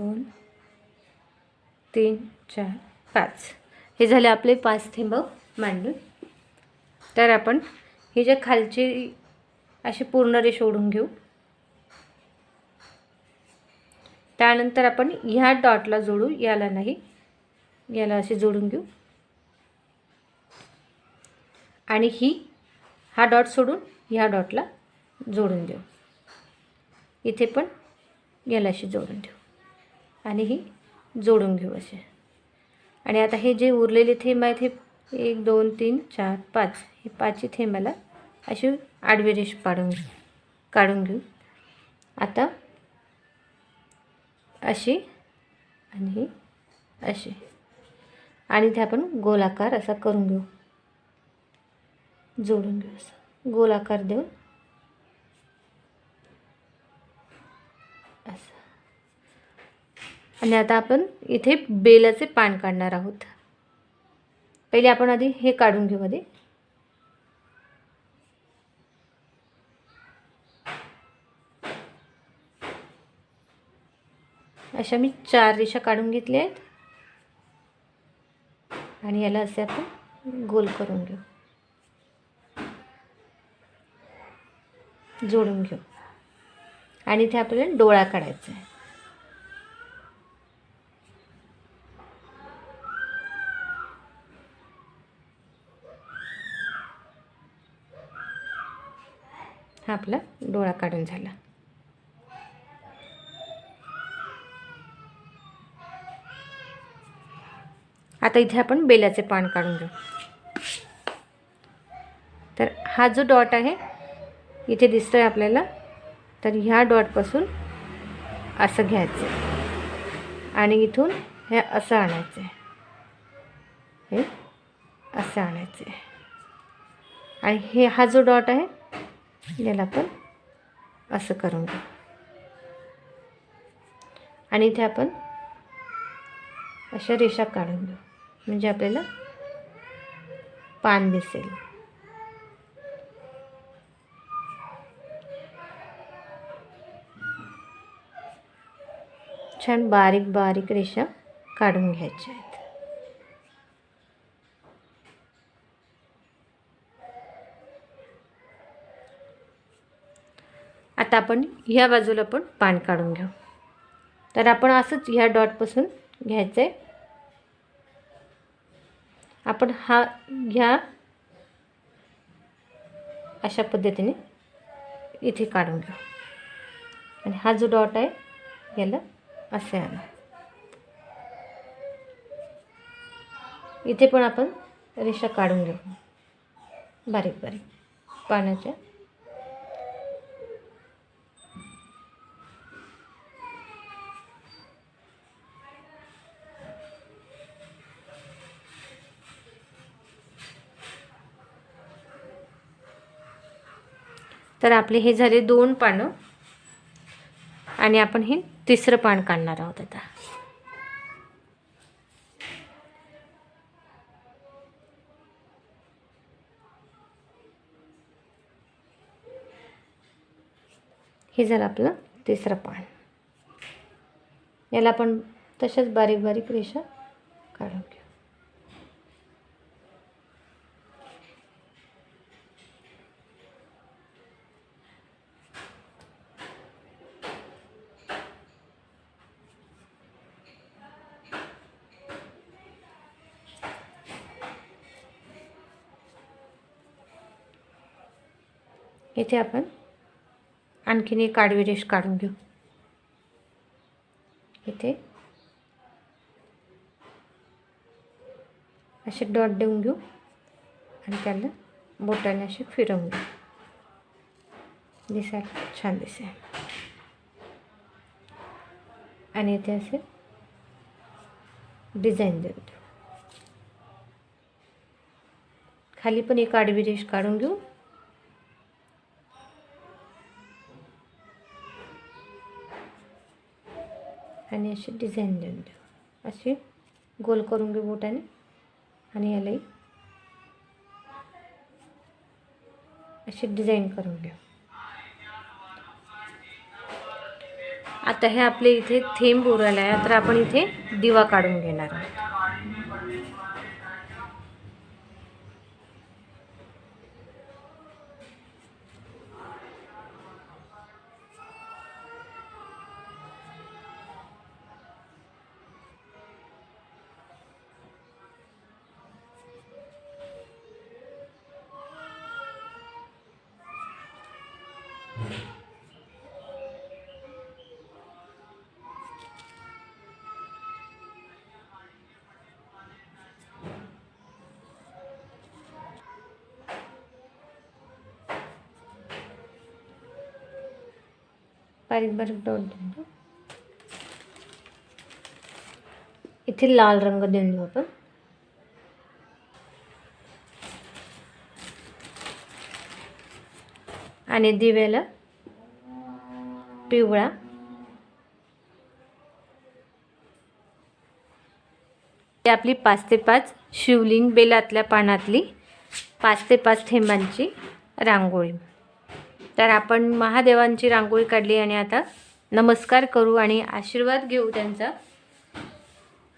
दोन तीन चार पाच. हे झाले आपले पाच थेंब मांडून. तर आपण ही जे खालची अशी पूर्ण रेष ओढून घेऊ. त्यानंतर आपण ह्या डॉटला जोडू याला नाही याला असे जोडून घेऊ. आणि ही हा डॉट सोडून ह्या डॉटला जोडून देऊ. इथे पण याला अशी जोडून देऊ. आणि ही जोडून घेऊ असे. आणि आता हे जे उरलेले थेंब आहेत हे एक दोन तीन चार पाच. हे पाचही थेंबाला अशी आडवी रेष पाडून काढून घेऊ. आता अशी आणि ही अशी. आणि ते आपण गोलाकार असा करून घेऊ. जोडून घेऊ असं. गोलाकार देऊन असं. आणि आता आपण इथे बेलाचे पान काढणार आहोत. पहिले आपण आधी हे काढून घेऊ आधी. अशा मी चार रेषा काढून घेतल्या आहेत. आणि याला असे आपण गोल करून घेऊ. जोडून घेऊ. आणि इथे आपल्याला डोळा काढायचा आहे. हा आपला डोळा काढून झाला. आता इथे आपण बेलाचे पान काढून घेऊ. तर हा जो डॉट आहे इथे दिसतोय आपल्याला तर ह्या डॉटपासून असं घ्यायचं. आहे आणि इथून हे असं आणायचं. आहे हे असं आणायचं. आहे आणि हे हा जो डॉट आहे याला आपण असं करून घेऊ. आणि इथे आपण अशा रेषा काढून घेऊ. म्हणजे आपल्याला पान दिसेल. छान बारीक बारीक रेषा काढून घ्यायच्या आहेत. आता आपण ह्या बाजूला पण पान काढून घेऊ. तर आपण असंच ह्या डॉटपासून घ्यायचं आहे आपण हा ह्या अशा पद्धतीने इथे काढून घेऊ. आणि हा जो डॉट आहे याला असे आणा. इथे पण आपण रेषा काढून घेऊ. बारीक बारीक पाण्याच्या तर आपले हे झाले दोन पानं. आणि आपण हे तिसरं पान काढणार आहोत आता. हे झालं आपलं तिसरं पान. याला आपण तशाच बारीक बारीक रेषा काढून घेऊ. इथे आपण आणखीन एक आडवी रेष काढून घेऊ. इथे असे डॉट देऊन घेऊ आणि त्याला बोटाने असे फिरवून घेऊ. दिसायला छान दिसेल. आणि इथे असे डिझाईन देऊन घेऊ. खाली पण एक आडवी रेष काढून घेऊ. आणि अशी डिझाईन देऊन देऊ. अशी गोल करून घेऊ बोटाने आणि यालाही. अशी डिझाईन करून घेऊ. आता हे आपले इथे थेंब उरायला आहे तर आपण इथे दिवा काढून घेणार आहोत. बारीक बारीक डॉट देऊन इथे लाल रंग देऊन देऊ आपण. आणि दिव्याला पिवळा. आपली पाच ते पाच शिवलिंग बेलातल्या पानातली पाच ते पाच थेंबांची रांगोळी. तर आपण महादेवांची रांगोळी काढली आणि आता नमस्कार करू आणि आशीर्वाद घेऊ त्यांचा.